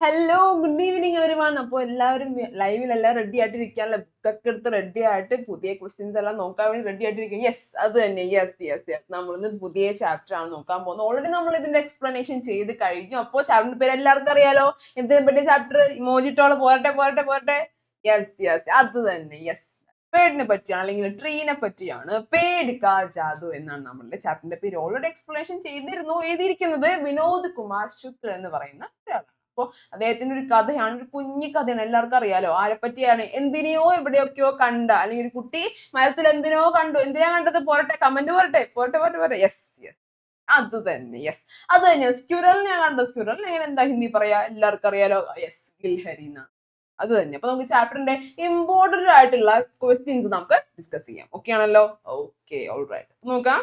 Hello good evening everyone അപ്പോൾ എല്ലാവരും ലൈവിൽ എല്ലാം റെഡി ആയിട്ട് ഇരിക്കാനുള്ള ബുക്കൊക്കെ എടുത്ത് റെഡി ആയിട്ട് പുതിയ ക്വസ്റ്റ്യൻസ് എല്ലാം നോക്കാൻ വേണ്ടി റെഡി ആയിട്ട് ഇരിക്കുക യെസ് അത് തന്നെ. യെസ് യെസ് യെസ് നമ്മളിന്ന് പുതിയ ചാപ്റ്റർ ആണ് നോക്കാൻ പോകുന്നത്. ഓൾറെഡി നമ്മൾ ഇതിന്റെ എക്സ്പ്ലനേഷൻ ചെയ്ത് കഴിഞ്ഞു. അപ്പോൾ ചാപ്റ്ററിന്റെ പേര് എല്ലാവർക്കും അറിയാലോ. എന്തിനെ പറ്റിയ ചാപ്റ്റർ ഇമോജിറ്റോൾ പോരട്ടെ പോരട്ടെ പോരട്ടെ. യെസ് യെസ് അത് തന്നെ. യെസ് പേടിനെ പറ്റിയാണ് അല്ലെങ്കിൽ ട്രീനെ പറ്റിയാണ് പേടിക്കാ ജാദു എന്നാണ് നമ്മളുടെ ചാപ്റ്ററിന്റെ പേര്. ഓൾറെഡി എക്സ്പ്ലനേഷൻ ചെയ്തിരുന്നു. എഴുതിയിരിക്കുന്നത് വിനോദ് കുമാർ ശുക്ല എന്ന് പറയുന്ന ഒരാളാണ്. അപ്പോൾ അദ്ദേഹത്തിന്റെ ഒരു കഥയാണ് ഒരു കുഞ്ഞു കഥയാണ്. എല്ലാവർക്കും അറിയാലോ ആരെ പറ്റിയാണ് എന്തിനെയോ എവിടെയൊക്കെയോ കണ്ട അല്ലെങ്കിൽ ഒരു കുട്ടി മരത്തിൽ എന്തിനോ കണ്ടു. എന്തിനാ കണ്ടത്? പോരട്ടെ കമന്റ് പോരട്ടെ. പോരട്ടെ പോരട്ടെ പോരട്ടെ. യെസ് യെസ് അത് തന്നെ യെസ് അത് തന്നെ. സ്ക്യൂറലിനെ കണ്ട? സ്ക്യൂറൽ എങ്ങനെ എന്താ ഹിന്ദി പറയാ? എല്ലാവർക്കും അറിയാലോ. യെസ് ഗിൽഹരി എന്നാണ്. അത് തന്നെ. അപ്പൊ നമുക്ക് ചാപ്റ്ററിന്റെ ഇമ്പോർട്ടന്റ് ആയിട്ടുള്ള ക്വസ്റ്റ്യൻസ് നമുക്ക് ഡിസ്കസ് ചെയ്യാം. ഓക്കെ ആണല്ലോ? ഓക്കെ ഓൾ റൈറ്റ് നോക്കാം.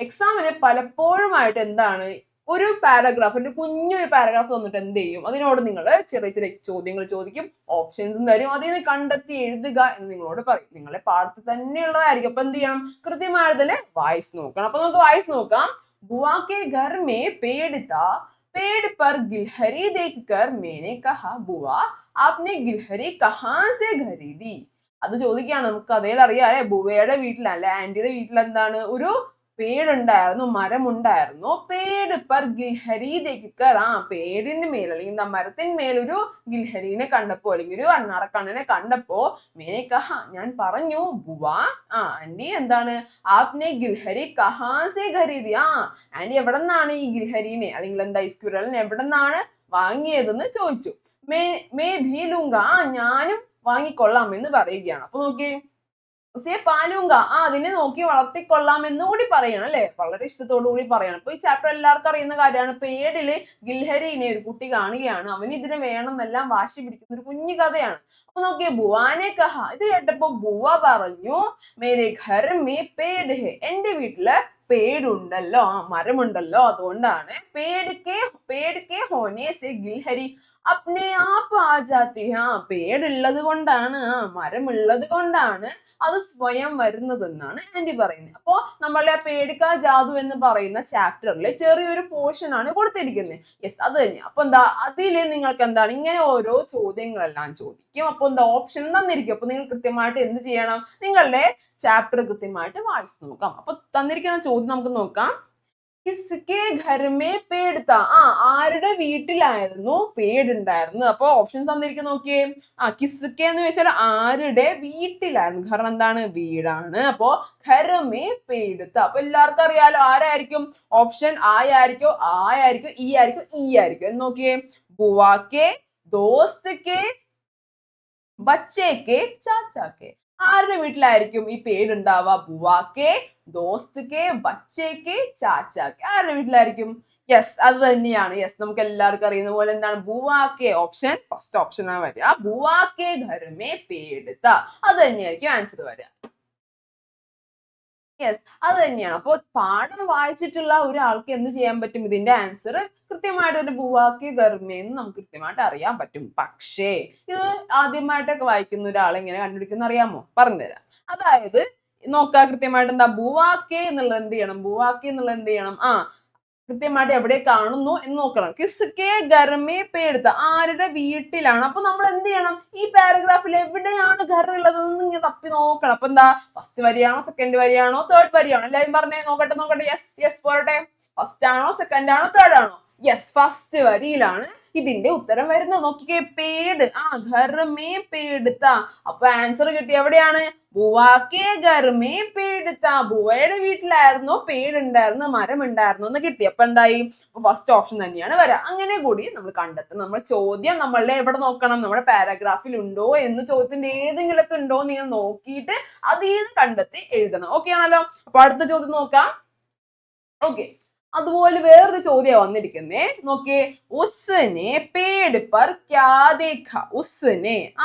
എക്സാമിന് പലപ്പോഴുമായിട്ട് എന്താണ് ഒരു പാരഗ്രാഫ് ഒരു കുഞ്ഞൊരു പാരഗ്രാഫ് തന്നിട്ട് എന്ത് ചെയ്യും അതിനോട് നിങ്ങൾ ചെറിയ ചെറിയ ചോദ്യങ്ങൾ ചോദിക്കും ഓപ്ഷൻസും തരും അതിൽ നിന്ന് കണ്ടെത്തി എഴുതുക എന്ന് നിങ്ങളോട് പറയും നിങ്ങളെ പാഠത്തിൽ തന്നെയുള്ളതായിരിക്കും അപ്പൊ എന്ത് ചെയ്യണം കൃത്യമായി തന്നെ വായിച്ച് നോക്കണം അപ്പൊ നമുക്ക് വായിച്ച് നോക്കാം बुआ के घर में पेड़ था पेड़ पर गिलहरी देखकर मैंने कहा बुआ आपने गिलहरी कहाँ से खरीदी അത് ചോദിക്കുകയാണ് നമുക്ക് അതേൽ അറിയാം അല്ലെ ബുവയുടെ വീട്ടിൽ അല്ലെ ആന്റിയുടെ വീട്ടിൽ എന്താണ് ഒരു പേടുണ്ടായിരുന്നു മരമുണ്ടായിരുന്നു. പേട് പർ ഗിൽഹരി ആ പേടിന് മേൽ അല്ലെങ്കിൽ എന്താ മരത്തിന്മേൽ ഒരു ഗിൽഹരീനെ കണ്ടപ്പോ അല്ലെങ്കിൽ ഒരു അണ്ണാറക്കണ്ണനെ കണ്ടപ്പോ മേനെ കഹ ഞാൻ പറഞ്ഞു ബുവാ ആ ആന്റി എന്താണ്? ആപ്നെ ഗിൽഹരി കഹാസെ ഖരീദി ആ ആന്റി എവിടെ നിന്നാണ് ഈ ഗിൽഹരീനെ അല്ലെങ്കിൽ എന്താ ഈ സ്ക്വിറലിനെ എവിടെ നിന്നാണ് വാങ്ങിയതെന്ന് ചോദിച്ചു. മേ മേ ഭീലുങ്ക ആ ഞാനും വാങ്ങിക്കൊള്ളാം എന്ന് പറയുകയാണ്. അപ്പൊ നോക്കിയേ സേ പാലൂങ്ക. ആ അതിനെ നോക്കി വളർത്തിക്കൊള്ളാം എന്ന് കൂടി പറയണം അല്ലെ? വളരെ ഇഷ്ടത്തോടു കൂടി പറയണം. അപ്പൊ ഈ ചാപ്റ്റർ എല്ലാവർക്കും അറിയുന്ന കാര്യമാണ്. പേടിൽ ഗിൽഹരിനെ ഒരു കുട്ടി കാണുകയാണ്. അവന് ഇതിനെ വേണം എന്നെല്ലാം വാശി പിടിക്കുന്ന ഒരു കുഞ്ഞു കഥയാണ്. അപ്പൊ നോക്കിയേ ബുവാനെ കഹ. ഇത് കേട്ടപ്പോ ബുവ പറഞ്ഞു മേരെ ഘർ മേ പേട് ഹെ. എന്റെ വീട്ടിൽ പേടുണ്ടല്ലോ മരമുണ്ടല്ലോ അതുകൊണ്ടാണ് പേടിക്കേ പേടിക്കേ ഹോനെ സെ ഗിൽഹരി. അപ്നെ ആപ്പ് ആ ജാതി ആ പേടുള്ളത് കൊണ്ടാണ് ആ മരമുള്ളത് കൊണ്ടാണ് അത് സ്വയം വരുന്നതെന്നാണ് ആന്റി പറയുന്നത്. അപ്പോ നമ്മളുടെ പേടിക്കാ ജാതു എന്ന് പറയുന്ന ചാപ്റ്ററിൽ ചെറിയൊരു പോർഷൻ ആണ് കൊടുത്തിരിക്കുന്നത് യെസ് അത് തന്നെ. അപ്പൊ എന്താ അതിൽ നിങ്ങൾക്ക് എന്താണ് ഇങ്ങനെ ഓരോ ചോദ്യങ്ങളെല്ലാം ചോദിക്കും. അപ്പൊ എന്താ ഓപ്ഷൻ തന്നിരിക്കും. അപ്പൊ നിങ്ങൾ കൃത്യമായിട്ട് എന്ത് ചെയ്യണം? നിങ്ങളുടെ ചാപ്റ്റർ കൃത്യമായിട്ട് വായിച്ചു നോക്കാം. അപ്പൊ തന്നിരിക്കുന്ന ചോദ്യം നമുക്ക് നോക്കാം. കിസ്കെ ഘർമേ പേടുത്ത ആ ആരുടെ വീട്ടിലായിരുന്നു പേടുണ്ടായിരുന്നത്? അപ്പൊ ഓപ്ഷൻസ് തന്നിരിക്കുന്ന നോക്കിയേ. ആ കിസ്കെ എന്ന് വെച്ചാൽ ആരുടെ വീട്ടിലായിരുന്നു ഘർ എന്താണ്? വീടാണ്. അപ്പോ ഘർമേ പേടുത്ത അപ്പൊ എല്ലാവർക്കും അറിയാലോ ആരായിരിക്കും? ഓപ്ഷൻ ആയായിരിക്കും ആയായിരിക്കും ഈ ആയിരിക്കും ഈ ആയിരിക്കും. എന്ന് നോക്കിയേ. ബുവാക്കെ ദോസ്തക്കെ ബച്ചേക്കെ ചാച്ചാക്കെ. ആരുടെ വീട്ടിലായിരിക്കും ഈ പേടുണ്ടാവുക? ബുവാക്കെ ദോസ്തുക്കെ ബച്ചേക്കെ ചാച്ചാക്കെ. ആരുടെ വീട്ടിലായിരിക്കും? യെസ് അത് തന്നെയാണ്. യെസ് നമുക്ക് എല്ലാവർക്കും അറിയുന്ന പോലെ എന്താണ്? ബുവാക്കെ ഓപ്ഷൻ ഫസ്റ്റ് ഓപ്ഷൻ ആണ് വരിക. ബുവാക്കെ ഘരമേ പേടുത്ത. അത് തന്നെയായിരിക്കും ആൻസർ വരിക. യെസ് അത് തന്നെയാണ് അപ്പോൾ പാഠം വായിച്ചിട്ടുള്ള ഒരാൾക്ക് എന്ത് ചെയ്യാൻ പറ്റും? ഇതിന്റെ ആൻസർ കൃത്യമായിട്ട് ഒരു ഭൂവാക്യ ഗർമയെന്ന് നമുക്ക് കൃത്യമായിട്ട് അറിയാൻ പറ്റും. പക്ഷേ ഇത് ആദ്യമായിട്ടൊക്കെ വായിക്കുന്ന ഒരാൾ എങ്ങനെ കണ്ടുപിടിക്കുന്ന അറിയാമോ? പറഞ്ഞുതരാം. അതായത് നോക്കുക കൃത്യമായിട്ട് എന്താ? ഭൂവാക്യ എന്നുള്ളത് എന്ത് ചെയ്യണം? ഭൂവാക്യ എന്നുള്ളത് എന്ത് ചെയ്യണം? ആ കൃത്യമായിട്ട് എവിടെ കാണുന്നു എന്ന് നോക്കണം. കിസ്കെ ഗർമേ പേടുത്ത ആരുടെ വീട്ടിലാണ്? അപ്പൊ നമ്മൾ എന്ത് ചെയ്യണം? ഈ പാരഗ്രാഫിൽ എവിടെയാണ് ഘർ ഉള്ളതെന്ന് ഇങ്ങനെ തപ്പി നോക്കണം. അപ്പൊ എന്താ? ഫസ്റ്റ് വരിയാണോ സെക്കൻഡ് വരിയാണോ തേർഡ് വരിയാണോ? എല്ലാവരും പറഞ്ഞേ നോക്കട്ടെ നോക്കട്ടെ. യെസ് യെസ് പോരട്ടെ. ഫസ്റ്റ് ആണോ സെക്കൻഡ് ആണോ തേർഡ് ആണോ? യെസ് ഫസ്റ്റ് വരിയിലാണ് ഇതിന്റെ ഉത്തരം വരുന്നത് നോക്കിക്കേ പേട്. ആ ഘർമേ പേടുത്ത. അപ്പൊ ആൻസർ കിട്ടി എവിടെയാണ്? ബുവാക്കെ ഘർമേ പേടുത്ത. ബുവയുടെ വീട്ടിലായിരുന്നു പേടുണ്ടായിരുന്നു മരം ഉണ്ടായിരുന്നു എന്ന് കിട്ടി. അപ്പൊ എന്തായി? ഫസ്റ്റ് ഓപ്ഷൻ തന്നെയാണ് വരാ. അങ്ങനെ കൂടി നമ്മൾ കണ്ടെത്തും. നമ്മൾ ചോദ്യം നമ്മളുടെ എവിടെ നോക്കണം? നമ്മുടെ പാരാഗ്രാഫിൽ ഉണ്ടോ എന്ന് ചോദ്യത്തിന്റെ ഏതെങ്കിലുമൊക്കെ ഉണ്ടോ നിങ്ങൾ നോക്കിയിട്ട് അതിൽ കണ്ടെത്തി എഴുതണം. ഓക്കെ ആണല്ലോ? അപ്പൊ അടുത്ത ചോദ്യം നോക്കാം. ഓക്കെ അതുപോലെ വേറൊരു ചോദ്യം വന്നിരിക്കുന്നേ. നോക്കിയേ ഉസ്സിനെ പേട് പർ ക്യാ ദേഖ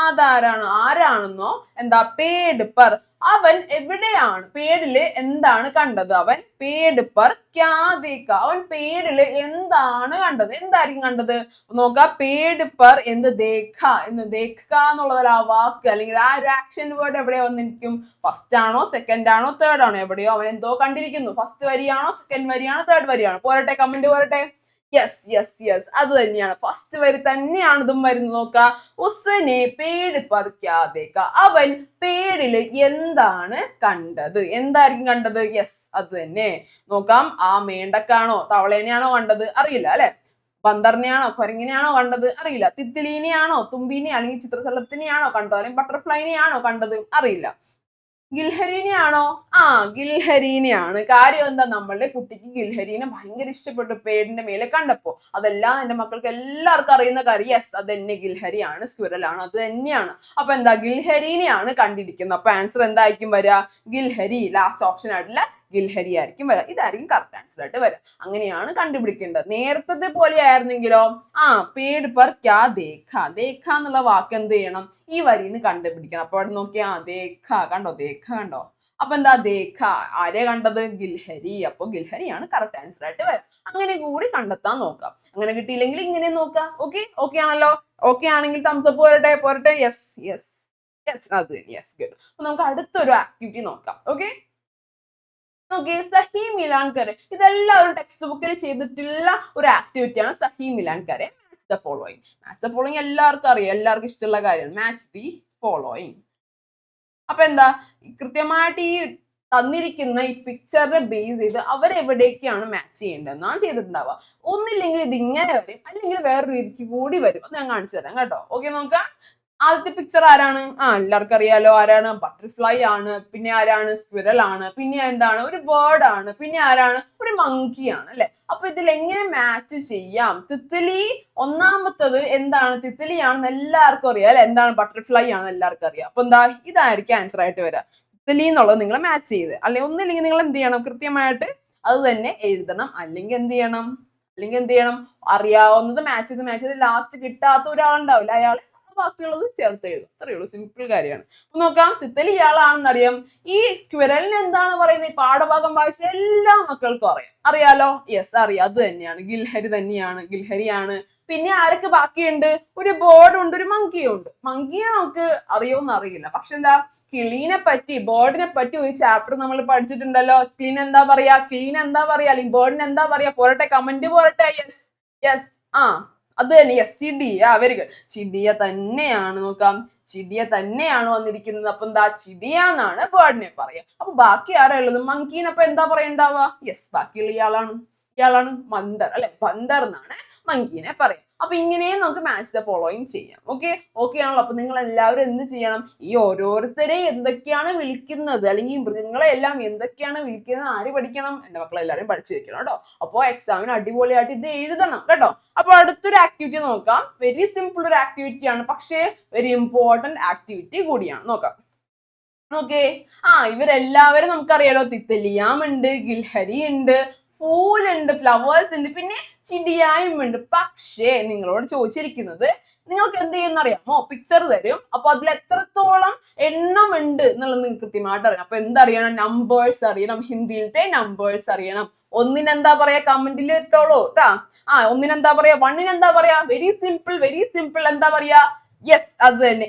അതാരാണ് ആരാണെന്നോ? എന്താ പേട് പർ അവൻ എവിടെയാണ്? പേടിൽ എന്താണ് കണ്ടത്? അവൻ പേട് പർ ക്യാ ദേഖ അവൻ പേടിൽ എന്താണ് കണ്ടത്? എന്തായിരിക്കും കണ്ടത്? നോക്ക പേട് പർ എന്ത് ദേഖ? എന്ന് ദേഖ എന്നുള്ളത് ആ വാക്ക്. അല്ലെങ്കിൽ ആ ഒരു ആക്ഷൻ വേർഡ് എവിടെ വന്നിരിക്കും? ഫസ്റ്റ് ആണോ സെക്കൻഡ് ആണോ തേർഡ് ആണോ? എവിടെയോ അവൻ എന്തോ കണ്ടിരിക്കുന്നു. ഫസ്റ്റ് വരിയാണോ സെക്കൻഡ് വരിയാണോ തേർഡ് വരിയാണോ? പോരട്ടെ കമന്റ് പോരട്ടെ. യെസ് യെസ് യെസ് അത് തന്നെയാണ്. ഫസ്റ്റ് വരി തന്നെയാണ് ഇതും വരുന്നത്. നോക്ക. ഉസനെ പേട് പറിക്കാതേക്ക അവൻ പേടിൽ എന്താണ് കണ്ടത്? എന്തായിരിക്കും കണ്ടത്? യെസ് അത് തന്നെ. നോക്കാം. ആ മേണ്ടക്കാണോ? തവളേനെയാണോ കണ്ടത്? അറിയില്ല അല്ലെ? ബന്ദറിനെയാണോ കുരങ്ങിനെയാണോ കണ്ടത്? അറിയില്ല. തിത്തിലീനെയാണോ തുമ്പീനെ? അല്ലെങ്കിൽ ചിത്രശലഭത്തിനെയാണോ കണ്ടത്? അല്ലെങ്കിൽ ബട്ടർഫ്ലൈനെയാണോ കണ്ടത്? അറിയില്ല. ഗിൽഹരീനെയാണോ? ആ ഗിൽഹരീനെയാണ്. കാര്യം എന്താ? നമ്മളുടെ കുട്ടിക്ക് ഗിൽഹരീനെ ഭയങ്കര ഇഷ്ടപ്പെട്ടു പേടിന്റെ മേലെ കണ്ടപ്പോ. അതെല്ലാം എന്റെ മക്കൾക്ക് എല്ലാവർക്കും അറിയുന്ന കാര്യം യെസ് അത് തന്നെ ഗിൽഹരിയാണ് സ്ക്വിരലാണ് അത് തന്നെയാണ്. അപ്പൊ എന്താ? ഗിൽഹരീനെയാണ് കണ്ടിരിക്കുന്നത്. അപ്പൊ ആൻസർ എന്തായിരിക്കും വരിക? ഗിൽഹരി ലാസ്റ്റ് ഓപ്ഷൻ ആയിട്ടുള്ള ഗിൽഹരി ആയിരിക്കും വരിക ഇതായിരിക്കും കറക്റ്റ് ആൻസർ ആയിട്ട് വരിക അങ്ങനെയാണ് കണ്ടുപിടിക്കേണ്ടത്. നേരത്തെ പോലെ ആയിരുന്നെങ്കിലോ? ആ പേട് പർ ക്യാ ദേഖ. ദേഖ എന്നുള്ള വാക്ക് എന്ത് ചെയ്യണം? ഈ വരിയിൽ നിന്ന് കണ്ടുപിടിക്കണം. അപ്പൊ അവിടെ നോക്കിയാ ദേഖ കണ്ടോ? ദേഖ കണ്ടോ? അപ്പൊ എന്താ? ദേഖ. ആരെ കണ്ടത്? ഗിൽഹരി. അപ്പൊ ഗിൽഹരിയാണ് കറക്റ്റ് ആൻസർ ആയിട്ട് വരും. അങ്ങനെ കൂടി കണ്ടെത്താൻ നോക്കാം. അങ്ങനെ കിട്ടിയില്ലെങ്കിൽ ഇങ്ങനെ നോക്കാം. ഓക്കെ ഓക്കെ ആണല്ലോ? ഓക്കെ ആണെങ്കിൽ തംസ് അപ്പ് പോരട്ടെ? പോരട്ടെ? യെസ് യെസ് യെസ് അത് യെസ് ഗുഡ് അപ്പൊ നമുക്ക് അടുത്തൊരു ആക്ടിവിറ്റി നോക്കാം. ഓക്കെ നോക്കിയേ സഹി മിലാൻ കരെ ഇതെല്ലാവരും ടെക്സ്റ്റ് ബുക്കിൽ ചെയ്തിട്ടുള്ള ഒരു ആക്ടിവിറ്റി ആണ് സഹി മിലാൻ കരെ match the following match the following എല്ലാവർക്കും അറിയാം. എല്ലാവർക്കും ഇഷ്ടമുള്ള കാര്യമാണ് മാച്ച് ദി ഫോളോയിങ് അപ്പൊ എന്താ? കൃത്യമായിട്ട് ഈ തന്നിരിക്കുന്ന ഈ പിക്ചറിനെ ബേസ് ചെയ്ത് അവരെവിടേക്കാണ് മാച്ച് ചെയ്യേണ്ടതെന്നാണ് ചെയ്തിട്ടുണ്ടാവുക. ഒന്നില്ലെങ്കിൽ ഇത് ഇങ്ങനെ വരും. അല്ലെങ്കിൽ വേറൊരു രീതിക്ക് കൂടി വരും. അത് ഞാൻ കാണിച്ചു തരാം കേട്ടോ. ഓക്കെ നോക്കാം. ആദ്യത്തെ പിക്ചർ ആരാണ്? ആ എല്ലാവർക്കും അറിയാലോ ആരാണ്? ബട്ടർഫ്ലൈ ആണ് പിന്നെ ആരാണ്? സ്ക്വിറൽ ആണ് പിന്നെ എന്താണ്? ഒരു ബേർഡ് ആണ് പിന്നെ ആരാണ്? ഒരു മങ്കി ആണ് അല്ലെ? അപ്പൊ ഇതിൽ എങ്ങനെ മാച്ച് ചെയ്യാം? തിത്തലി ഒന്നാമത്തത് എന്താണ്? തിത്തലി ആണെന്ന് എല്ലാവർക്കും അറിയാം അല്ലെ? എന്താണ് ബട്ടർഫ്ലൈ ആണെന്ന് എല്ലാവർക്കും അറിയാം. അപ്പൊ എന്താ? ഇതായിരിക്കും ആൻസർ ആയിട്ട് വരിക തിത്തലി എന്നുള്ളത് നിങ്ങൾ മാച്ച് ചെയ്ത്. അല്ലെ ഒന്നില്ലെങ്കിൽ നിങ്ങൾ എന്ത് ചെയ്യണം? കൃത്യമായിട്ട് അത് തന്നെ എഴുതണം. അല്ലെങ്കിൽ എന്ത് ചെയ്യണം? അല്ലെങ്കിൽ എന്ത് ചെയ്യണം? അറിയാവുന്നത് മാച്ച് ചെയ്ത് മാച്ച് ചെയ്ത് ലാസ്റ്റ് കിട്ടാത്ത ഒരാളുണ്ടാവില്ല. അയാൾ ബാക്കിയുള്ളത് ചേർത്ത് എഴുതും. അത്രയേ ഉള്ളൂ. സിമ്പിൾ കാര്യമാണ്. അപ്പൊ നോക്കാം തിത്തലി ഇയാളാണെന്നറിയാം. ഈ സ്ക്വിറലിന് എന്താണ് പറയുന്നത്? ഈ പാഠഭാഗം വായിച്ച എല്ലാ മക്കൾക്കും അറിയാം. അറിയാലോ? യെസ് അറിയാം. അത് തന്നെയാണ്. ഗിൽഹരി തന്നെയാണ്. ഗിൽഹരിയാണ്. പിന്നെ ആരൊക്കെ ബാക്കിയുണ്ട്? ഒരു ബോർഡുണ്ട് ഒരു മങ്കിയും ഉണ്ട് മങ്കിയെ നമുക്ക് അറിയുമെന്ന് അറിയില്ല. പക്ഷെ എന്താ? കിളീനെ പറ്റി ബോർഡിനെ പറ്റി ഒരു ചാപ്റ്റർ നമ്മൾ പഠിച്ചിട്ടുണ്ടല്ലോ. ക്ലീൻ എന്താ പറയാ? ക്ലീൻ എന്താ പറയാ? അല്ലെങ്കിൽ ബോർഡിന് എന്താ പറയാ? പോരട്ടെ കമന്റ് പോരട്ടെ. യെസ് യെസ് ആ. അത് തന്നെ. യെസ് ചിടിയ. വെരി ഗുഡ് ചിടിയ തന്നെയാണ്. നോക്കാം. ചിടിയ തന്നെയാണ് വന്നിരിക്കുന്നത്. അപ്പൊ എന്താ? ചിടിയ എന്നാണ് ബേർഡിനെ പറയാ. അപ്പൊ ബാക്കി ആരാ ഉള്ളത്? മങ്കീനപ്പൊ എന്താ പറയണ്ടാവുക? യെസ് ബാക്കിയുള്ള ഇയാളാണ്. ഇയാളാണ് മന്ദർ അല്ലെ? ബന്ദർ എന്നാണ് മങ്കീനെ പറയാം. അപ്പൊ ഇങ്ങനെയും നമുക്ക് മാച്ച് ദ ഫോളോയിങ് ചെയ്യാം. ഓക്കെ ഓക്കെ ആണല്ലോ. അപ്പൊ നിങ്ങൾ എല്ലാവരും എന്ത് ചെയ്യണം? ഈ ഓരോരുത്തരെ എന്തൊക്കെയാണ് വിളിക്കുന്നത്? അല്ലെങ്കിൽ മൃഗങ്ങളെ എല്ലാം എന്തൊക്കെയാണ് വിളിക്കുന്നത്? ആര് പഠിക്കണം? എന്റെ മക്കളെ എല്ലാവരും പഠിച്ചു വെക്കണം കേട്ടോ. അപ്പോൾ എക്സാമിന് അടിപൊളിയായിട്ട് ഇത് എഴുതണം കേട്ടോ. അപ്പോൾ അടുത്തൊരു ആക്ടിവിറ്റി നോക്കാം. വെരി സിമ്പിൾ ഒരു ആക്ടിവിറ്റി ആണ്. പക്ഷേ വെരി ഇമ്പോർട്ടന്റ് ആക്ടിവിറ്റി കൂടിയാണ്. നോക്കാം. ഓക്കെ ആ ഇവരെല്ലാവരും നമുക്കറിയാലോ. തിത്തലിയാമുണ്ട് ഗിൽഹരി ഉണ്ട് പൂലുണ്ട് ഫ്ലവേഴ്സ് ഉണ്ട് പിന്നെ ചിടിയായും ഉണ്ട്. പക്ഷേ നിങ്ങളോട് ചോദിച്ചിരിക്കുന്നത് നിങ്ങൾക്ക് എന്ത് ചെയ്യുന്ന അറിയാമോ? പിക്ചർ തരും. അപ്പൊ അതിൽ എത്രത്തോളം എണ്ണം ഉണ്ട് എന്നുള്ളത് നിങ്ങൾക്ക് കൃത്യമായിട്ട് അറിയണം. അപ്പൊ എന്തറിയണം നമ്പേഴ്സ് അറിയണം. ഹിന്ദിയിലത്തെ നമ്പേഴ്സ് അറിയണം. ഒന്നിന് എന്താ പറയാ? കമന്റിൽ ഇട്ടോളൂ കേട്ടാ ആ ഒന്നിനെന്താ പറയാ? വണ്ണിനെന്താ പറയാ? വെരി സിമ്പിൾ വെരി സിമ്പിൾ എന്താ പറയാ? യെസ് അത് തന്നെ.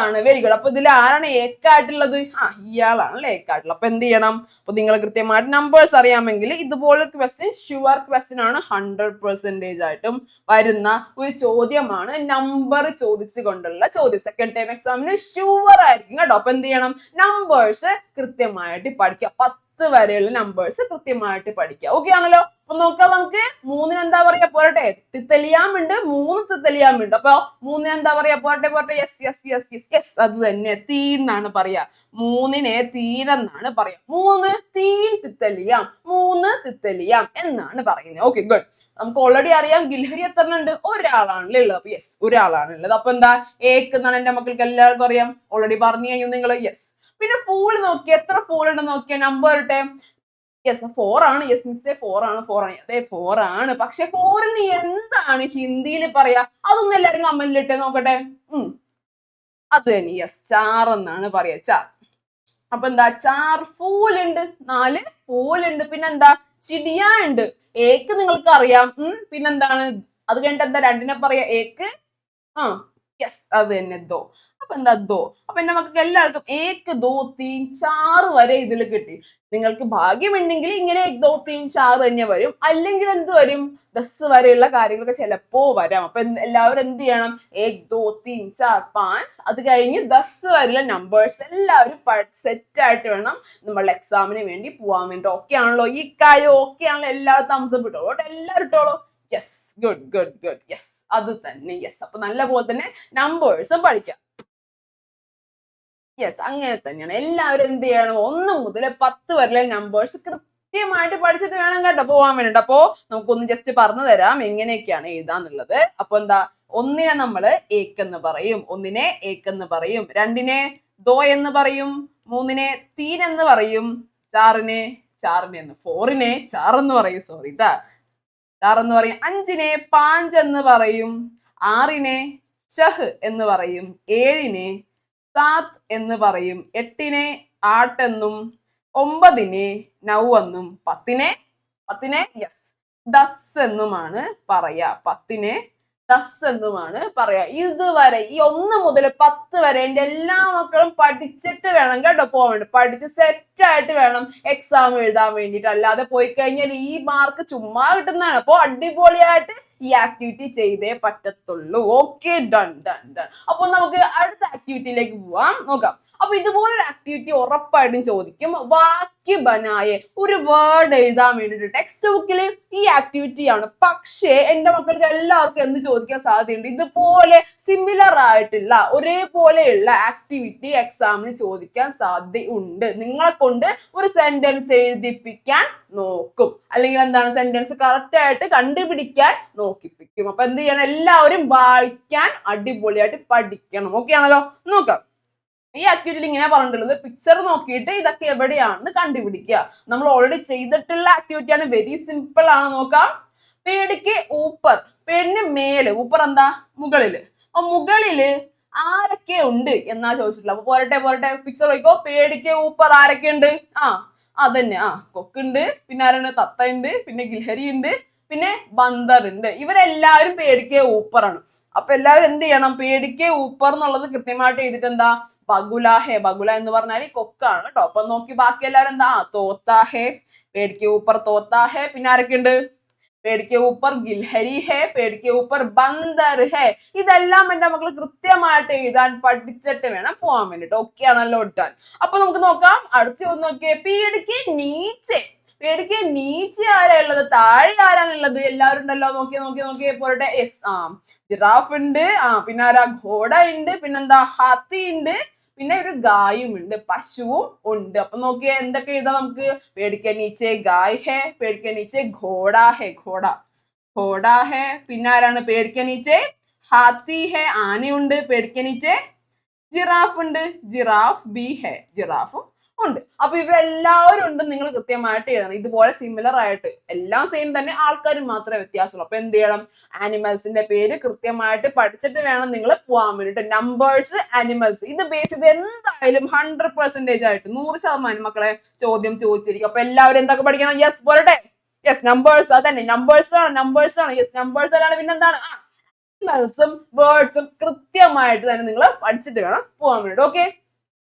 ആണ് വെരി ഗുഡ് അപ്പൊ ഇതിൽ ആരാണ് ഏക്കായിട്ടുള്ളത്? ആ ഇയാളാണ് അല്ലെ ഏക്കായിട്ടുള്ളത്. അപ്പൊ എന്ത് ചെയ്യണം? അപ്പൊ നിങ്ങൾ കൃത്യമായിട്ട് നമ്പേഴ്സ് അറിയാമെങ്കിൽ ഇതുപോലെ ക്വസ്റ്റ്യൻ ഷുവർ ക്വസ്റ്റ്യൻ ആണ് ഹൺഡ്രഡ് പെർസെന്റേജ് ആയിട്ടും വരുന്ന ഒരു ചോദ്യമാണ് നമ്പർ ചോദിച്ചു കൊണ്ടുള്ള ചോദ്യം സെക്കൻഡ് ടൈം എക്സാമിന് ഷുവർ ആയിരിക്കും കേട്ടോ. അപ്പൊ എന്ത് ചെയ്യണം? നമ്പേഴ്സ് കൃത്യമായിട്ട് പഠിക്കുക. പത്ത് വരെയുള്ള നമ്പേഴ്സ് കൃത്യമായിട്ട് പഠിക്കുക ഓക്കെ ആണല്ലോ? അപ്പൊ നോക്കാം നമുക്ക്. മൂന്നിന് എന്താ പറയാ? പോരട്ടെ. തിത്തലിയാമുണ്ട്. മൂന്ന് തിത്തലിയാമുണ്ട്. അപ്പൊ മൂന്നിന് എന്താ പറയാ? പോരട്ടെ പോരട്ടെ. Yes yes yes yes yes അത് തന്നെ. തീൻ എന്നാണ് പറയാ. മൂന്നിനെ തീരെന്നാണ് പറയാ. മൂന്ന് തീൻ തിത്തലിയാം. മൂന്ന് തിത്തലിയാം എന്നാണ് പറയുന്നത്. ഓക്കെ ഗുഡ് നമുക്ക് ഓൾറെഡി അറിയാം. ഗിൽഹരി എത്ര ഉണ്ട് ഒരാളാണല്ലേ ഉള്ളത്. അപ്പൊ യെസ് ഒരാളാണ് ഉള്ളത്. അപ്പൊ എന്താ? ഏക്ക് എന്നാണ് എന്റെ മക്കൾക്ക് എല്ലാവർക്കും അറിയാം. ഓൾറെഡി പറഞ്ഞു കഴിഞ്ഞു നിങ്ങൾ യെസ് പിന്നെ ഫോൾ നോക്കി എത്ര ഫോൾ ഉണ്ടെന്ന് നോക്കിയ? നമ്പർ ഇട്ടെ. യെസ് ഫോർ ആണ്. യെസ് മിസ്റ്റേ ഫോർ ആണ്. ഫോർ ആണ്. അതെ ഫോർ ആണ്. പക്ഷെ ഫോറിന് എന്താണ് ഹിന്ദിയിൽ പറയാ? അതൊന്നും എല്ലാരും കമ്മലിട്ടെ നോക്കട്ടെ. ഉം. അത് തന്നെ. യെസ് ചാർ എന്നാണ് പറയാ. ചാർ അപ്പൊ എന്താ? ചാർ ഉണ്ട് നാല് ഫൂൽ ഉണ്ട് പിന്നെന്താ? ചിടിയ ഉണ്ട് ഏക്ക് നിങ്ങൾക്ക് അറിയാം ഉം. പിന്നെന്താണ്? അത് കഴിഞ്ഞിട്ട് എന്താ? രണ്ടിനെ പറയാ. ഏക്ക് ആ യെസ് അത് തന്നെ ദോ. അപ്പൊ എന്താ ദോ? അപ്പൊ മക്കൾക്ക് എല്ലാവർക്കും ഏക്ക് ദോ തീൻ ചാറ് വരെ ഇതിൽ കിട്ടി. നിങ്ങൾക്ക് ഭാഗ്യമുണ്ടെങ്കിൽ ഇങ്ങനെ ദോ തീൻ ചാറ് തന്നെ വരും. അല്ലെങ്കിൽ എന്ത് വരും? ബസ് വരെയുള്ള കാര്യങ്ങളൊക്കെ ചിലപ്പോ വരാം. അപ്പൊ എല്ലാവരും എന്ത് ചെയ്യണം? ഏക് ദോ തീൻ ചാർ പാഞ്ച് അത് കഴിഞ്ഞ് ബസ് വരെയുള്ള നമ്പേഴ്സ് എല്ലാവരും സെറ്റ് ആയിട്ട് വേണം നമ്മളുടെ എക്സാമിന് വേണ്ടി പോവാൻ വേണ്ടി. ഓക്കെ ആണല്ലോ? ഈ കാര്യം ഓക്കെ ആണല്ലോ? എല്ലാവരും തംസപ്പ് എല്ലാവരും ഇട്ടോളൂ. Yes good good good yes അത് തന്നെ. യെസ് അപ്പൊ നല്ല പോലെ തന്നെ നമ്പേഴ്സും പഠിക്കാം. യെസ് അങ്ങനെ തന്നെയാണ്. എല്ലാവരും എന്ത് ചെയ്യണം? ഒന്ന് മുതൽ പത്ത് വരെയുള്ള നമ്പേഴ്സ് കൃത്യമായിട്ട് പഠിച്ചിട്ട് വേണം കേട്ടോ പോവാൻ വേണ്ടിട്ട്. അപ്പോ നമുക്കൊന്ന് ജസ്റ്റ് പറഞ്ഞു തരാം എങ്ങനെയൊക്കെയാണ് എഴുതാന്നുള്ളത്. അപ്പൊ എന്താ? ഒന്നിനെ നമ്മൾ ഏക്കെന്ന് പറയും. ഒന്നിനെ ഏക്കെന്ന് പറയും. രണ്ടിനെ ദോ എന്ന് പറയും. മൂന്നിനെ തീൻ എന്ന് പറയും. ചാറിനെ ചാറിനെ എന്ന് ഫോറിനെ ചാറെന്ന് പറയും. സോറി ട്ടാ. ചാറെന്ന് പറയും. അഞ്ചിനെ പാഞ്ച് എന്ന് പറയും. ആറിനെ ഷഹ് എന്ന് പറയും. ഏഴിനെ സാത്ത് എന്ന് പറയും. എട്ടിനെ ആട്ടെന്നും ഒമ്പതിനെ നൗ എന്നും പത്തിനെ പത്തിനെ യെസ് ദസ് എന്നുമാണ് പറയാ. പത്തിനെ ദസ് എന്നുമാണ് പറയാ. ഇതുവരെ ഈ ഒന്ന് മുതൽ പത്ത് വരെ എന്റെ എല്ലാ മക്കളും പഠിച്ചിട്ട് വേണം കേട്ടോ പോകാൻ വേണ്ടി. പഠിച്ച് സെറ്റ് ആയിട്ട് വേണം എക്സാം എഴുതാൻ വേണ്ടിയിട്ട്. അല്ലാതെ പോയി കഴിഞ്ഞാൽ ഈ മാർക്ക് ചുമ്മാ കിട്ടുന്നതാണ്. അപ്പൊ അടിപൊളിയായിട്ട് ഈ ആക്ടിവിറ്റി ചെയ്തേ പറ്റത്തുള്ളൂ. ഓക്കെ ഡൺ ഡൺ ഡൺ അപ്പൊ നമുക്ക് അടുത്ത ആക്ടിവിറ്റിയിലേക്ക് പോവാം. നോക്കാം. അപ്പൊ ഇതുപോലൊരു ആക്ടിവിറ്റി ഉറപ്പായിട്ടും ചോദിക്കും. വാക്യ ബനായെ ഒരു വേർഡ് എഴുതാൻ വേണ്ടിയിട്ട് ടെക്സ്റ്റ് ബുക്കിൽ ഈ ആക്ടിവിറ്റി ആണ്. പക്ഷേ എന്റെ മക്കൾക്ക് എല്ലാവർക്കും എന്ത് ചോദിക്കാൻ സാധ്യതയുണ്ട്? ഇതുപോലെ സിമിലർ ആയിട്ടുള്ള ഒരേപോലെയുള്ള ആക്ടിവിറ്റി എക്സാമിന് ചോദിക്കാൻ സാധ്യതയുണ്ട്. നിങ്ങളെ കൊണ്ട് ഒരു സെന്റൻസ് എഴുതിപ്പിക്കാൻ നോക്കും. അല്ലെങ്കിൽ എന്താണ് സെന്റൻസ് കറക്റ്റ് ആയിട്ട് കണ്ടുപിടിക്കാൻ നോക്കിപ്പിക്കും. അപ്പൊ എന്ത് ചെയ്യണം? എല്ലാവരും വായിക്കാൻ അടിപൊളിയായിട്ട് പഠിക്കണം. ഓക്കെ ആണല്ലോ? നോക്കാം. ഈ ആക്ടിവിറ്റിയിൽ ഇങ്ങനെ പറഞ്ഞിട്ടുള്ളത്. പിക്ചർ നോക്കിയിട്ട് ഇതൊക്കെ എവിടെയാണെന്ന് കണ്ടുപിടിക്കുക. നമ്മൾ ഓൾറെഡി ചെയ്തിട്ടുള്ള ആക്ടിവിറ്റി ആണ്. വെരി സിമ്പിൾ ആണ്. നോക്കാം. പേടിക്ക് ഊപ്പർ. പേടിന് മേൽ. ഊപ്പർ എന്താ? മുകളിൽ. അപ്പൊ മുകളിൽ ആരൊക്കെ ഉണ്ട് എന്നാ ചോദിച്ചിട്ടുള്ളത്. അപ്പൊ പോരട്ടെ പോരട്ടെ. പിക്ചർ നോക്കിക്കോ. പേടിക്ക് ഊപ്പർ ആരൊക്കെ ഉണ്ട്? ആ അതന്നെ. ആ കൊക്കുണ്ട്. പിന്നെ ആരാണ് തത്തയുണ്ട്. പിന്നെ ഗിൽഹരി ഉണ്ട് പിന്നെ ബന്ദർ ഉണ്ട് ഇവരെല്ലാവരും പേടിക്കേ ഊപ്പറാണ്. അപ്പൊ എല്ലാവരും എന്ത് ചെയ്യണം? പേടിക്കേ ഊപ്പർ എന്നുള്ളത് കൃത്യമായിട്ട് എഴുതിട്ട് എന്താ? ബഗുല ഹേ ബഗുല എന്ന് പറഞ്ഞാൽ ഈ കൊക്കാണ് കേട്ടോ അപ്പൊ നോക്കി ബാക്കി എല്ലാവരും എന്താ? തോത്ത ഹേ പേടിക്ക് ഊപ്പർ തോത്ത ഹേ പിന്നെ ആരൊക്കെ ഉണ്ട് പേടിക്ക് ഊപ്പർ ഗിൽഹരി ഹേ പേടിക്ക് ഊപ്പർ ബന്ദർ ഹേ. ഇതെല്ലാം എന്റെ മക്കൾ കൃത്യമായിട്ട് എഴുതാൻ പഠിച്ചിട്ട് വേണം പോവാൻ വേണ്ടിട്ട്. ഓക്കെ ആണല്ലോ ഇട്ടാൻ അപ്പൊ നമുക്ക് നോക്കാം. അടുത്ത ഒന്ന് നോക്കിയേ. പേടിക്ക് നീച്ച. പേടിക്ക് നീച്ച ആരാ ഉള്ളത്? താഴെ ആരാണുള്ളത് എല്ലാവരും ഉണ്ടല്ലോ. നോക്കിയേ നോക്കിയേ നോക്കിയേ. പോരട്ടെ. എസ് ആ. ജിറാഫ് ഉണ്ട്. ആ പിന്നെ ആരാ? ഘോഡ ഉണ്ട്. പിന്നെന്താ? ഹാത്തി ഉണ്ട്. പിന്നെ ഒരു ഗായും ഉണ്ട് പശുവും ഉണ്ട്. അപ്പൊ നോക്കിയേ എന്തൊക്കെ എഴുതാം നമുക്ക്? പേടിക്കാൻ നീച്ചെ ഗായ് ഹേ പേടിക്കാൻ നീച്ചെ ഘോഡ ഹേ ഘോട ഘോടാ ഹേ പിന്നെ ആരാണ് പേടിക്കാൻ നീച്ചെ? ഹാത്തി ഹേ ആനയുണ്ട് പേടിക്കാൻ നീച്ചെ? ജിറാഫ് ഉണ്ട് ജിറാഫ് ബി ഹേ ജിറാഫും ഉണ്ട്. അപ്പൊ ഇവരെല്ലാവരും ഉണ്ട് നിങ്ങൾ കൃത്യമായിട്ട് എഴുതണം. ഇതുപോലെ സിമിലർ ആയിട്ട് എല്ലാം സെയിം തന്നെ ആൾക്കാർ മാത്രമേ വ്യത്യാസമുള്ളൂ. അപ്പൊ എന്ത് ചെയ്യണം? ആനിമൽസിന്റെ പേര് കൃത്യമായിട്ട് പഠിച്ചിട്ട് വേണം നിങ്ങൾ പോകാൻ വേണ്ടിട്ട് നമ്പേഴ്സ് ആനിമൽസ് ഇത് ബേസ് ചെയ്ത് എന്തായാലും ഹൺഡ്രഡ് പെർസെന്റേജ് ആയിട്ട് നൂറ് ശതമാനം മക്കളെ ചോദ്യം ചോദിച്ചിരിക്കും. അപ്പൊ എല്ലാവരും എന്തൊക്കെ പഠിക്കണം? യെസ് പോരട്ടെ. യെസ് നമ്പേഴ്സ് അതന്നെ. നമ്പേഴ്സ് ആണ് നമ്പേഴ്സ് ആണ്. യെസ് നമ്പേഴ്സ് അല്ലാണ്ട് പിന്നെന്താണ് ആനിമൽസും വേർഡ്സും കൃത്യമായിട്ട് തന്നെ നിങ്ങൾ പഠിച്ചിട്ട് വേണം പോകാൻ വേണ്ടിട്ട് ഓക്കെ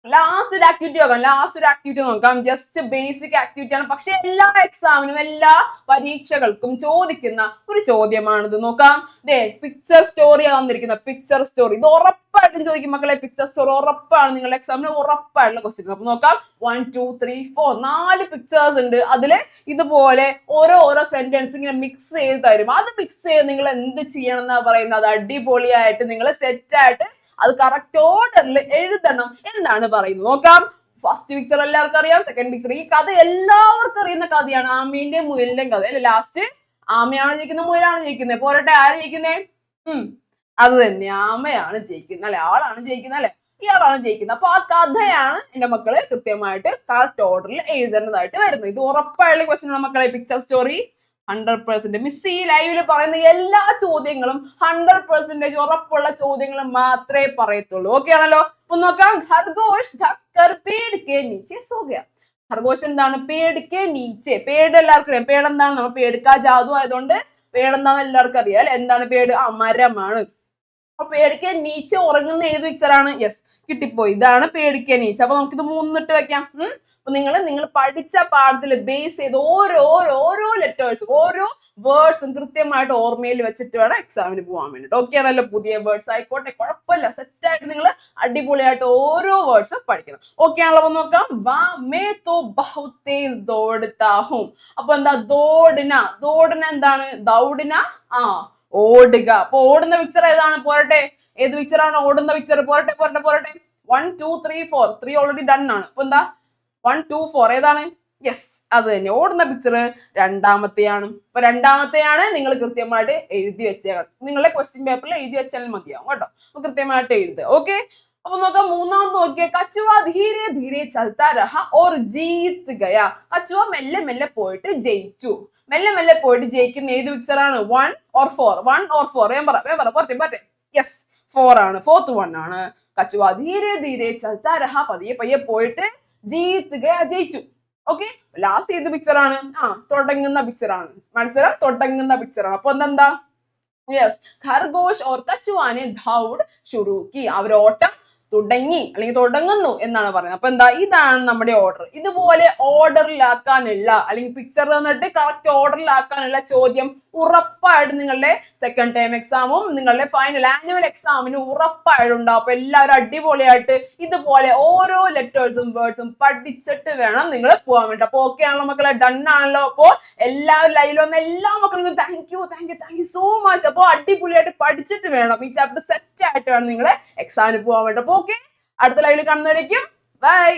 ലാസ്റ്റ് ഒരു ആക്ടിവിറ്റി നോക്കാം. ലാസ്റ്റ് ഒരു ആക്ടിവിറ്റി നോക്കാം. ജസ്റ്റ് ബേസിക് ആക്ടിവിറ്റി ആണ്. പക്ഷെ എല്ലാ എക്സാമിനും എല്ലാ പരീക്ഷകൾക്കും ചോദിക്കുന്ന ഒരു ചോദ്യമാണിത്. നോക്കാം. ദേ പിക്ചർ സ്റ്റോറി തന്നിരിക്കുന്ന പിക്ചർ സ്റ്റോറി ഇത് ഉറപ്പായിട്ടും ചോദിക്കും മക്കളെ പിക്ചർ സ്റ്റോറി ഉറപ്പാണ് നിങ്ങളുടെ എക്സാമിന് ഉറപ്പായിട്ടുള്ള ക്വസ്റ്റ്യൻ അപ്പൊ നോക്കാം. വൺ ടു ത്രീ ഫോർ നാല് പിക്ചേഴ്സ് ഉണ്ട്. അതിൽ ഇതുപോലെ ഓരോ ഓരോ സെന്റൻസ് ഇങ്ങനെ മിക്സ് ചെയ്ത് തരും. അത് മിക്സ് ചെയ്ത് നിങ്ങൾ എന്ത് ചെയ്യണം എന്നാ പറയുന്നത്? അത് അടിപൊളിയായിട്ട് നിങ്ങൾ സെറ്റ് ആയിട്ട് അത് കറക്റ്റ് ഓർഡറിൽ എഴുതണം എന്നാണ് പറയുന്നത്. നോക്കാം. ഫസ്റ്റ് പിക്ചർ എല്ലാവർക്കും അറിയാം സെക്കൻഡ് പിക്ചർ ഈ കഥ എല്ലാവർക്കും അറിയുന്ന കഥയാണ് ആമീന്റെ മുയലിന്റെ കഥ. അല്ലെ ലാസ്റ്റ് ആമയാണ് ജയിക്കുന്നത് മുയലാണ് ജയിക്കുന്നത് പോരട്ടെ ആര് ജയിക്കുന്നേ? ഉം. അത് തന്നെ. ആമയാണ് ജയിക്കുന്നത് അല്ലെ? ആളാണ് ജയിക്കുന്നത് അല്ലെ? ഇയാളാണ് ജയിക്കുന്നത് അപ്പൊ ആ കഥയാണ് എന്റെ മക്കൾ കൃത്യമായിട്ട് കറക്റ്റ് ഓർഡറിൽ എഴുതേണ്ടതായിട്ട് വരുന്നത്. ഇത് ഉറപ്പായുള്ള ക്വസ്റ്റ്യൻ മക്കളെ picture story hundred percent miss ഈ ലൈവിൽ പറയുന്ന എല്ലാ ചോദ്യങ്ങളും ഹൺഡ്രഡ് പെർസെന്റേജ് ഉറപ്പുള്ള ചോദ്യങ്ങൾ മാത്രമേ പറയത്തുള്ളൂ. ഓക്കെ ആണല്ലോ? അപ്പൊ നോക്കാം. ഖർഗോഷ് ധക്കർ പേടിക്കെ നീച്ചെ സോഗ്യ. ഖർഗോഷ് എന്താണ്? പേടിക്കെ നീച്ചെ. പേട് എല്ലാവർക്കും അറിയാം. പേട് എന്താണ്? നമ്മൾ പേടിക്കാ ജാതു ആയതുകൊണ്ട് പേടെന്താന്ന് എല്ലാവർക്കും അറിയാം. അല്ലെ? എന്താണ് പേട്? ആ മരമാണ്. അപ്പൊ പേടിക്കാൻ നീച്ച ഉറങ്ങുന്ന ഏത് പിക്ചറാണ് യെസ് കിട്ടിപ്പോയി. ഇതാണ് പേടിക്കാൻ നീച്ച. അപ്പൊ നമുക്കിത് മൂന്നിട്ട് വെക്കാം. ഉം. അപ്പൊ നിങ്ങൾ നിങ്ങൾ പഠിച്ച പാഠത്തിൽ ബേസ് ചെയ്ത് ഓരോ ഓരോ ഓരോ ലെറ്റേഴ്സും ഓരോ വേർഡ്സും കൃത്യമായിട്ട് ഓർമ്മയിൽ വെച്ചിട്ട് വേണം എക്സാമിന് പോകാൻ വേണ്ടിട്ട്. ഓക്കെ ആണല്ലോ പുതിയ വേർഡ്സ് ആയിക്കോട്ടെ കുഴപ്പമില്ല. സെറ്റായിട്ട് നിങ്ങൾ അടിപൊളിയായിട്ട് ഓരോ വേർഡ്സും പഠിക്കണം. ഓക്കെ ആണല്ലോ നോക്കാം. വാ മേ തോ ബഹുത് തേസ് അപ്പൊ എന്താ ദോഡിന? ദോഡിന എന്താണ്? ദൗഡിന? ആ ഓടുക. അപ്പൊ ഓടുന്ന പിക്ചർ ഏതാണ്? പോരട്ടെ. ഏത് പിക്ചർ ആണ്? ഓടുന്ന പിക്ചർ പോരട്ടെ പോരട്ടെ പോരട്ടെ. One two three four three already done ആണ്. അപ്പൊ എന്താ? വൺ ടു ഫോർ ഏതാണ്? യെസ് അത് തന്നെ. ഓടുന്ന പിക്ചർ രണ്ടാമത്തെയാണ്. അപ്പൊ രണ്ടാമത്തെയാണ് നിങ്ങൾ കൃത്യമായിട്ട് എഴുതി വെച്ചേക്കണം നിങ്ങളുടെ ക്വസ്റ്റ്യൻ പേപ്പറിൽ എഴുതി വെച്ചാലും മതിയാവും കേട്ടോ. അപ്പൊ കൃത്യമായിട്ട് എഴുതുക. ഓക്കെ അപ്പൊ നോക്കാം മൂന്നാമത് നോക്കിയ. കച്ചുവ ധീരെ ധീരെ ചൽത്താ രഹ ഓർ ജീത്ത് ഗയ. കച്ചുവ മെല്ലെ മെല്ലെ പോയിട്ട് ജയിച്ചു. മെല്ലെ മെല്ലെ പോയിട്ട് ജയിക്കുന്ന ഏത് പിക്ചർ ആണ്? One or four one or four വേം പറ വേം പറ. പോട്ടെ പോട്ടെ യെസ് ഫോർ ആണ്. ഫോർത്ത് വൺ ആണ്. കച്ചുവ ധീരെ ധീരെ ചൽത്താ രഹ പതിയെ പയ്യെ പോയിട്ട് ജീത്ത് ജയിച്ചു. ഓക്കെ ലാസ്റ്റ് ഏത് പിക്ചർ ആണ്? ആ. തുടങ്ങുന്ന പിക്ചർ ആണ്. മത്സരം തുടങ്ങുന്ന പിക്ചർ ആണ്. അപ്പൊ എന്തെന്താ യെസ് ഖർഗോഷ് ഓർ കച്ചുവാനെ ധൗഡ് ഷുറൂക്കി. അവർ ഓട്ടം തുടങ്ങി അല്ലെങ്കിൽ തുടങ്ങുന്നു എന്നാണ് പറയുന്നത്. അപ്പൊ എന്താ? ഇതാണ് നമ്മുടെ ഓർഡർ ഇതുപോലെ ഓർഡറിലാക്കാനുള്ള അല്ലെങ്കിൽ പിക്ചർ തന്നിട്ട് കറക്റ്റ് ഓർഡറിലാക്കാനുള്ള ചോദ്യം ഉറപ്പായിട്ട് നിങ്ങളുടെ സെക്കൻഡ് ടൈം എക്സാമും നിങ്ങളുടെ ഫൈനൽ ആനുവൽ എക്സാമിനും ഉറപ്പായിട്ടും ഉണ്ടാവും അപ്പൊ എല്ലാവരും അടിപൊളിയായിട്ട് ഇതുപോലെ ഓരോ ലെറ്റേഴ്സും വേർഡ്സും പഠിച്ചിട്ട് വേണം നിങ്ങൾ പോകാൻ വേണ്ടി. അപ്പൊ ഓക്കെ ആണല്ലോ മക്കളെ? ഡൺ ആണല്ലോ. അപ്പോ എല്ലാവരും ലൈവിൽ വന്ന എല്ലാ മക്കൾക്കും thank you thank you thank you so much അപ്പോൾ അടിപൊളിയായിട്ട് പഠിച്ചിട്ട് വേണം. ഈ ചാപ്റ്റർ സെറ്റ് ആയിട്ട് വേണം നിങ്ങൾ എക്സാമിന് പോകാൻ വേണ്ടി. അപ്പോൾ ഓക്കെ. അടുത്ത ലൈവിൽ കാണുന്നവരേക്കും. ബൈ